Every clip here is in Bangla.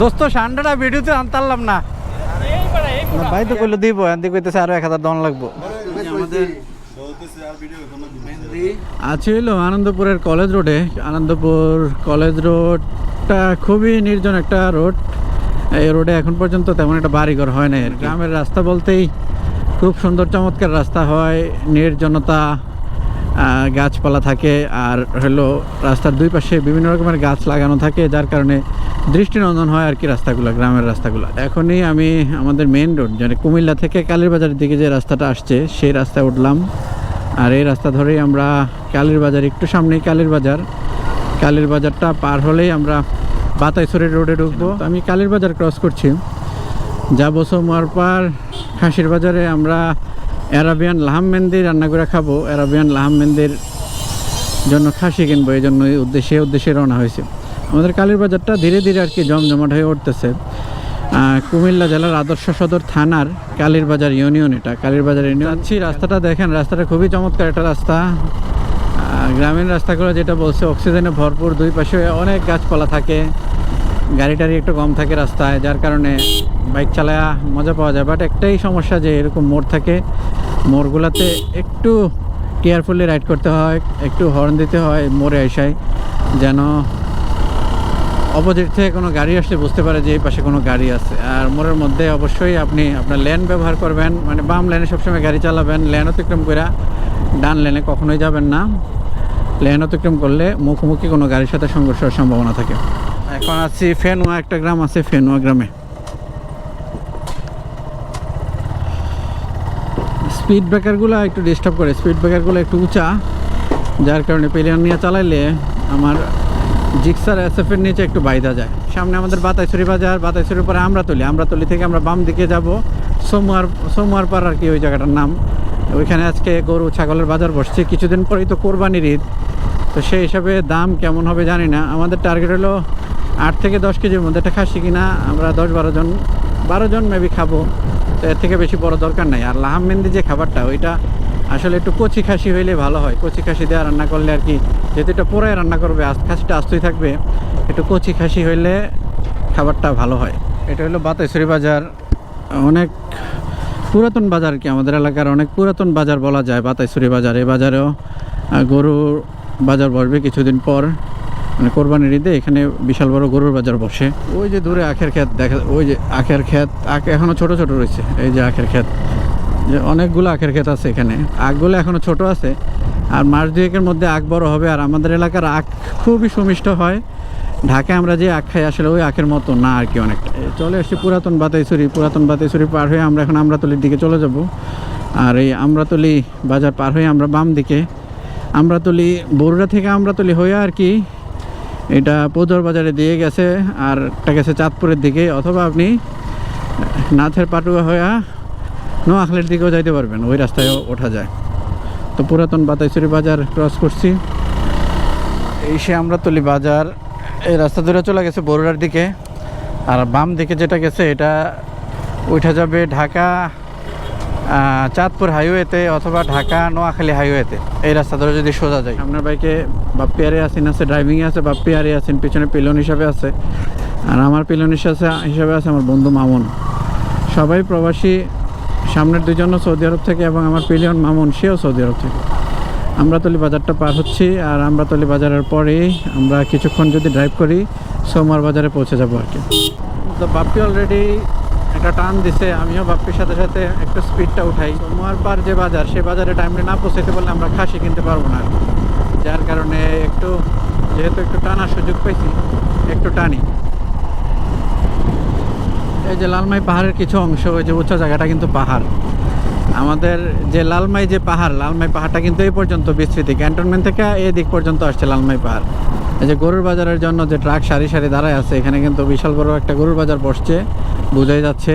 দোস্ত ঠান্ডাটা ভিডিওতে আনতারলাম না। ভাই তো কইলো দিব এদিকে কইতেছে আরও এক হাজার দন লাগবো। আছে হইল আনন্দপুরের কলেজ রোডে। আনন্দপুর কলেজ রোডটা খুবই নির্জন একটা রোড। এই রোডে এখন পর্যন্ত তেমন একটা বাড়িঘর হয় না গ্রামের রাস্তা বলতেই খুব সুন্দর চমৎকার রাস্তা হয় নির্জনতা গাছপালা থাকে আর হলো রাস্তার দুই পাশে বিভিন্ন রকমের গাছ লাগানো থাকে যার কারণে দৃষ্টিনন্দন হয় আর কি রাস্তাগুলো, গ্রামের রাস্তাগুলো। এখনই আমি আমাদের মেন রোড মানে কুমিল্লা থেকে কালীরবাজারের দিকে যে রাস্তাটা আসছে, সেই রাস্তায় উঠলাম। আর এই রাস্তা ধরেই আমরা কালীর বাজার একটু সামনেই কালীর বাজার কালীর বাজারটা পার হলেই আমরা বাতাইছড়ি রোডে ঢুকবো। আমি কালীর বাজার ক্রস করছি। যাব সোমবার পার খাসির বাজারে আমরা অ্যারাবিয়ান লাহাম মেহেন্দি রান্না করে খাব। অ্যারাবিয়ান লাহাম মেহেন্দির জন্য খাসি কিনবো, এই জন্য উদ্দেশ্যে উদ্দেশ্যে রওনা হয়েছে। আমাদের কালীর বাজারটা ধীরে ধীরে আর কি জমজমাট হয়ে উঠতেছে। কুমিল্লা জেলার আদর্শ সদর থানার কালীর বাজার ইউনিয়ন এটা। কালীর বাজার ইউনিয়ন যাচ্ছি, রাস্তাটা দেখেন, রাস্তাটা খুবই চমৎকার একটা রাস্তা। গ্রামীণ রাস্তাগুলো যেটা বলছে, অক্সিজেনে ভরপুর, দুই পাশে অনেক গাছপালা থাকে। গাড়ি টাড়ি একটু কম থাকে রাস্তায়, যার কারণে বাইক চালায়া মজা পাওয়া যায়। বাট একটাই সমস্যা যে এরকম মোড় থাকে, মোড়গুলোতে একটু কেয়ারফুলি রাইড করতে হয়, একটু হর্ন দিতে হয় মোড়ে আসায় যেন অপোজিট থেকে কোনো গাড়ি আসলে বুঝতে পারে যে এই পাশে কোনো গাড়ি আছে। আর মোড়ের মধ্যে অবশ্যই আপনি আপনার লেন ব্যবহার করবেন। মানে বাম লেনে সবসময় গাড়ি চালাবেন। লেন অতিক্রম করে ডান লেনে কখনোই যাবেন না। লেন অতিক্রম করলে মুখোমুখি কোনো গাড়ির সাথে সংঘর্ষ হওয়ার সম্ভাবনা থাকে। এখন আছি ফেনুয়া, একটা গ্রাম আছে ফেনুয়া গ্রামে। স্পিড ব্রেকারগুলো একটু ডিস্টার্ব করে। স্পিড ব্রেকারগুলো একটু উঁচা। যার কারণে পেলিয়ান নিয়ে চালাইলে আমার জিক্সার এসএফের নিচে একটু বাইদা যায়। সামনে আমাদের বাতাইছড়ি বাজার বাতাইছড়ির পরে আমরাতলি আমরাতলি থেকে আমরা বাম দিকে যাব। সোমবার সোমবার পার আর কি ওই জায়গাটার নাম। ওইখানে আজকে গরু, ছাগলের বাজার বসছে। কিছুদিন পরেই তো কোরবানির ঈদ। তো সেই হিসাবে দাম কেমন হবে জানি না। আমাদের টার্গেট হলো আট থেকে দশ কেজির মধ্যে। একটা খাসি কিনা? আমরা দশ বারো জন বারো জন মেবি খাব। তো এর থেকে বেশি বড় দরকার নাই। আর লাহাম মেহেন্দি যে খাবারটা, ওইটা আসলে একটু কচি খাসি হইলে ভালো হয়। কচি খাসি দেওয়া রান্না করলে আর কি যেহেতু এটা পোড়ায় রান্না করবে খাসিটা আস্তই থাকবে একটু কচি খাসি হইলে খাবারটা ভালো হয়। এটা হলো বাতাইছড়ি বাজার। অনেক পুরাতন বাজার কি আমাদের এলাকার অনেক পুরাতন বাজার বলা যায় বাতাইছড়ি বাজার। এই বাজারেও গরুর বাজার বসবে কিছুদিন পর। মানে কোরবানির ঈদে এখানে বিশাল বড় গরুর বাজার বসে। ওই যে দূরে আখের ক্ষেত দেখা ওই যে আখের ক্ষেত আখ এখনও ছোট ছোট রয়েছে এই যে আখের ক্ষেত। যে অনেকগুলো আখের ক্ষেত আছে এখানে। আখগুলো এখনও ছোট আছে। আর মাস দুয়েকের মধ্যে আখ বড় হবে। আর আমাদের এলাকার আখ খুবই সুমিষ্ট হয়। ঢাকায় আমরা যে আখ খাই, আসলে ওই আখের মতো না আর কি অনেকটা। চলে এসেছি পুরাতন বাতাইছড়ি। পুরাতন বাতাইছড়ি পার হয়ে আমরা এখন আমরাতলির দিকে চলে যাব। আর এই আমরাতলি বাজার পার হয়ে আমরা বাম দিকে। আমরাতলি, বরুড়া থেকে আমরাতলি হয়ে আর কি এটা পৌদর বাজারে দিয়ে গেছে। আর একটা গেছে চাঁদপুরের দিকে। অথবা আপনি নাথের পাটুয়া হয়ে নোয়াখালীর দিকেও যাইতে পারবেন, ওই রাস্তায়ও ওঠা যায়। তো পুরাতন বাতাইছড়ি বাজার ক্রস করছি। এই সে আমরাতলি বাজার, এই রাস্তা ধরে চলে গেছে বরুড়ার দিকে। আর বাম দিকে যেটা গেছে, এটা উঠা যাবে ঢাকা চাঁদপুর হাইওয়েতে অথবা ঢাকা নোয়াখালী হাইওয়েতে। এই রাস্তা ধরে যদি সোজা যায় আপনার বাইকে বাপ্পি আরে আসিন আছে ড্রাইভিংয়ে আছে, বাপ্পি আরে আসিন পিছনে পিলন হিসাবে আছে। আর আমার পিলন হিসাবে হিসাবে আছে আমার বন্ধু মামুন। সবাই প্রবাসী সামনের দুজনও সৌদি আরব থেকে এবং আমার পিলিয়ন মামুন, সেও সৌদি আরব থেকে। আমরাতলি বাজারটা পার হচ্ছি আর আমরাতলি বাজারের পরেই আমরা কিছুক্ষণ যদি ড্রাইভ করি সোমার বাজারে পৌঁছে যাব আর কি। তো বাপ্পি অলরেডি একটা টান দিছে, আমিও বাপ্পির সাথে সাথে একটু স্পিডটা উঠাই। সোমবার পার যে বাজার, সে বাজারে টাইমে না পৌঁছাতে পারলে আমরা খাসি কিনতে পারব না। যার কারণে একটু, যেহেতু একটু টানার সুযোগ পেয়েছি একটু টানি। এই যে লালমাই পাহাড়ের কিছু অংশ, ওই যে উঁচা জায়গাটা কিন্তু পাহাড়। আমাদের যে লালমাই যে পাহাড়, লালমাই পাহাড়টা কিন্তু এই পর্যন্ত বিস্তৃতি। ক্যান্টনমেন্ট থেকে এই দিক পর্যন্ত আসছে লালমাই পাহাড়। এই যে গরুর বাজারের জন্য যে ট্রাক সারি সারি দাঁড়ায় আছে, এখানে কিন্তু বিশাল বড় একটা গরুর বাজার বসছে, বোঝাই যাচ্ছে।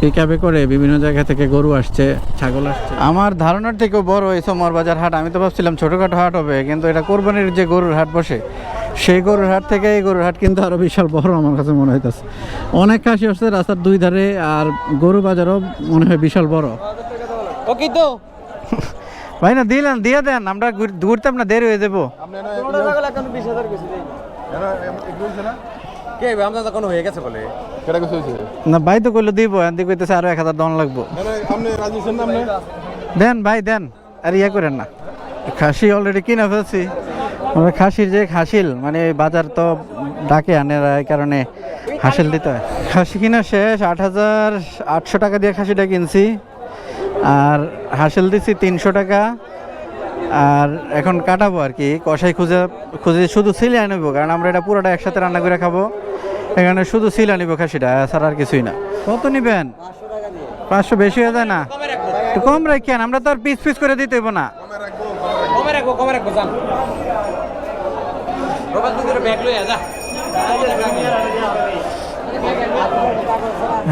পিক করে বিভিন্ন জায়গা থেকে গরু আসছে, ছাগল আসছে। আমার ধারণার থেকেও বড় এই সোমবার বাজার হাট, আমি তো ভাবছিলাম ছোটোখাটো হাট হবে, কিন্তু এটা কোরবানির যে গরুর হাট বসে সেই গরুর হাট থেকে এই গরুর হাট কিন্তু আরও বিশাল বড় আমার কাছে মনে হইতেছে। অনেক কাশি আসছে রাস্তার দুই ধারে আর গরু বাজারও মনে হয় বিশাল বড়। ওকে তো? ভাই না দিলেন দিয়ে দেন আমরা ঘুর- ঘুরতাম না দেরি হয়ে যাব। হয়ে না ভাই তো কইলো দিব এদিকে কইতেছে আরও এক হাজার দন লাগবো। দেন ভাই দেন আর ইয়ে করেন না। খাসি অলরেডি কিনে ফেলছি। খাসির যে হাসিল মানে বাজার তো ডাকে আনে এই কারণে হাসিল দিতে হয়। খাসি কিনা শেষ, আট হাজার আটশো টাকা দিয়ে খাসিটা কিনছি। আর হাসিল দিছি তিনশো টাকা। আর এখন কাটাবো আর কি কষাই খুঁজে খুঁজে শুধু সিলে আনব, কারণ আমরা এটা পুরোটা একসাথে রান্না করে খাব। এখানে শুধু সিল আনিব খাসিটা, এছাড়া আর কিছুই না। কত নিবেন? পাঁচশো বেশি হয়ে যায় না? কম রাখেন, আমরা তো আর পিস পিস করে দিতে না।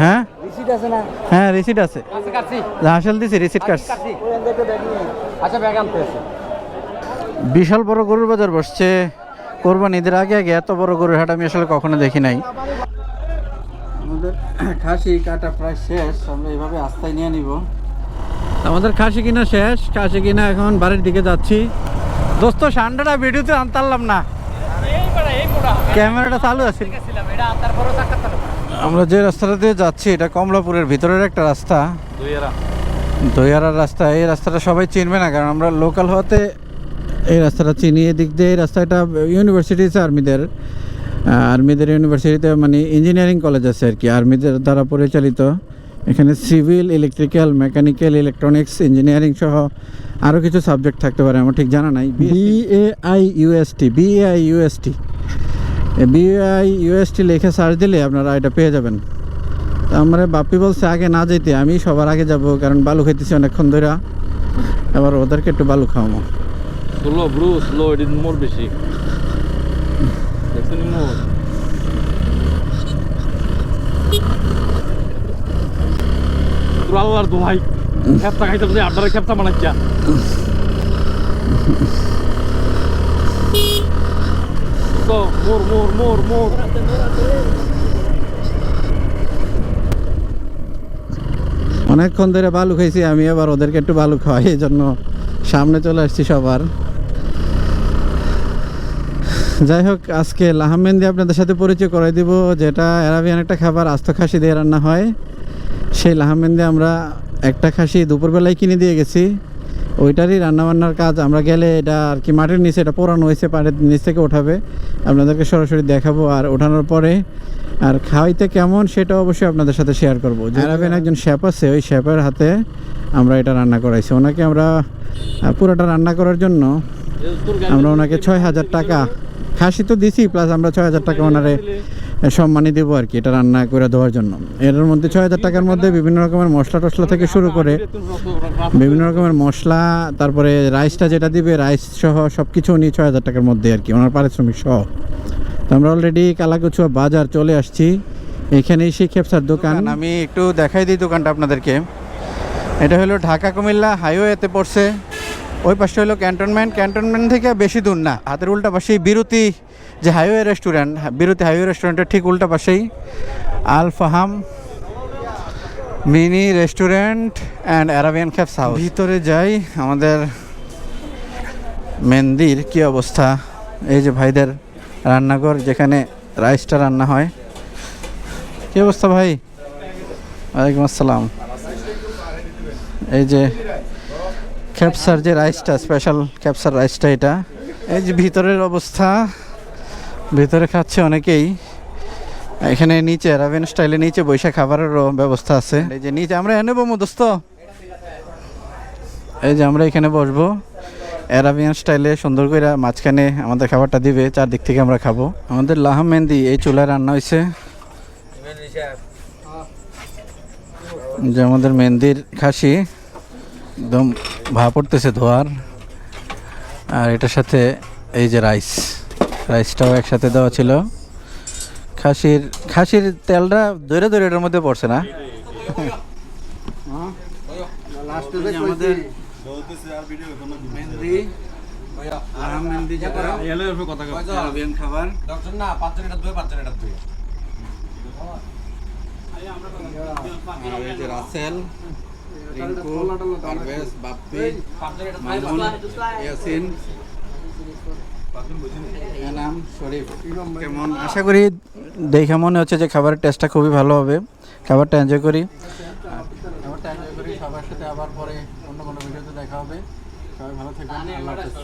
হ্যাঁ? রিসিট আছে না? হ্যাঁ রিসিট আছে। কাছে দিছি রিসিট কাটছি। আচ্ছা ব্যাগ আনতে বিশাল বড় গরুর বাজার বসছে। কোরবান ঈদের আগে আগে এত বড় গরুর হাট আমি আসলে কখনো দেখি নাই। আমাদের খাসি কাটা প্রায় শেষ আমরা এইভাবে আস্তায় নিয়ে নিব। আমাদের খাসি কিনা শেষ খাসি কিনা এখন বাড়ির দিকে যাচ্ছি। দোস্ত সান্ডাটা ভিডিওতে আনতারলাম না। ক্যামেরাটা চালু আছে। আমরা যে রাস্তাটা দিয়ে যাচ্ছি এটা কমলাপুরের ভিতরের একটা রাস্তা। দইয়ারার রাস্তা এই রাস্তাটা সবাই চিনবে না কারণ আমরা লোকাল হতে এই রাস্তাটা চিনি। এদিক দিয়ে এই রাস্তাটা ইউনিভার্সিটি আছে আর্মিদের আর্মিদের ইউনিভার্সিটিতে মানে ইঞ্জিনিয়ারিং কলেজ আছে আর কি আর্মিদের দ্বারা পরিচালিত। এখানে civil electrical mechanical electronics engineering সহ আরও কিছু সাবজেক্ট থাকতে পারে আমার ঠিক জানা নাই। B A I UST B A I UST B A I UST লেখে সার্চ দিলে আপনারা এটা পেয়ে যাবেন। তা আমরা বাপ্পি বলছে আগে না যেতে আমি সবার আগে যাব কারণ বালু খাইতেছি অনেকক্ষণ ধরে এবার ওদেরকে একটু বালু খাওয়াবো। স্লো ব্রু স্লো এদিন মোর বেশি। আল্লাহর দোহাই। খেপটা খাইতাম যে আপনারা খেপটা বানাচ্ছা তো মোর মোর মোর মোর অনেকক্ষণ ধরে বালু খাইছি, আমি এবার ওদেরকে একটু বালু খাওয়াই, এই জন্য সামনে চলে আসছি সবার। যাই হোক, আজকে লাহামেন্দি আপনাদের সাথে পরিচয় করে দিব, যেটা অ্যারাবিয়ান একটা খাবার, আস্ত খাসি দিয়ে রান্না হয়। সেই লাহামেন্দি আমরা একটা খাসি দুপুরবেলায় কিনে দিয়ে গেছি। ওইটারই রান্নাবান্নার কাজ। আমরা গেলে এটা আর কি মাটির নিচে এটা পোড়ানো হয়েছে, পাড়ের নিচ থেকে ওঠাবে। আপনাদেরকে সরাসরি দেখাবো আর ওঠানোর পরে আর খাওয়াইতে কেমন সেটা অবশ্যই আপনাদের সাথে শেয়ার করব। অ্যারাবিয়ান একজন শেফ আছে, ওই শেফের হাতে আমরা এটা রান্না করাইছি। ওনাকে আমরা পুরোটা রান্না করার জন্য আমরা ওনাকে ছয় হাজার টাকা, খাসি তো দিছি প্লাস আমরা ছয় হাজার টাকা ওনারে সম্মানই দেবো আর কি এটা রান্না করে দেওয়ার জন্য। এর মধ্যে ছয় হাজার টাকার মধ্যে বিভিন্ন রকমের মশলা টশলা থেকে শুরু করে বিভিন্ন রকমের মশলা, তারপরে রাইসটা যেটা দিবে, রাইস সহ সব কিছু উনি ছয় হাজার টাকার মধ্যে আর কি, ওনার পারিশ্রমিক সহ। তো আমরা অলরেডি কালাকুচুয়া বাজার চলে আসছি। এখানেই সেই খেপসার দোকান, আমি একটু দেখাই দিই দোকানটা আপনাদেরকে। এটা হলো ঢাকা কুমিল্লা হাইওয়েতে পড়ছে। ওই পাশে হলো ক্যান্টনমেন্ট। ক্যান্টনমেন্ট থেকে বেশি দূর না, হাতের উল্টা পাশেই বিরতি। যে হাইওয়ে রেস্টুরেন্ট, বিরতি হাইওয়ে রেস্টুরেন্টের ঠিক উল্টা পাশেই Al Faham mini restaurant and Arabian caps house. ভিতরে যাই, আমাদের মেন্দির কি অবস্থা? এই যে ভাইদের রান্নাঘর, যেখানে রাইসটা রান্না হয়। কি অবস্থা ভাই? ওয়ালাইকুম আসসালাম। এই যে ক্যাপসার যে রাইসটা স্পেশাল ক্যাপসার রাইসটা এটা। এই যে ভিতরের অবস্থা। ভিতরে খাচ্ছে অনেকেই। এখানে নিচে রাভেন স্টাইলে নিচে বৈশাখ খাবারেরও ব্যবস্থা আছে। এই যে নিচে, আমরা এনে বমু দোস্ত। এই যে আমরা এখানে বসবো। অ্যারাবিয়ান স্টাইলে সুন্দর করে মাঝখানে আমাদের খাবারটা দিবে, চারদিক থেকে আমরা খাব। আমাদের লাহাম মেহেন্দি এই চুলায় রান্না হয়েছে। যে আমাদের মেহেন্দির খাসি, একদম ভা পড়তেছে ধোয়ার। আর এটার সাথে এই যে রাইস। রাইসটাও একসাথে দেওয়া ছিল। খাসির খাসির তেলটা ধরে ধরে এটার মধ্যে পড়ছে না। রাসেল রিঙ্কু ইয়াসিন নাম শরীফ। কেমন? আশা করি দেখে মনে হচ্ছে যে খাবারের টেস্টটা খুবই ভালো হবে। খাবারটা এনজয় করি। খাবারটা এনজয় করি সবার সাথে আবার পরে অন্য কোনো ভিডিওতে দেখা হবে। সবাই ভালো থাকবেন আল্লাহ হাফেজ।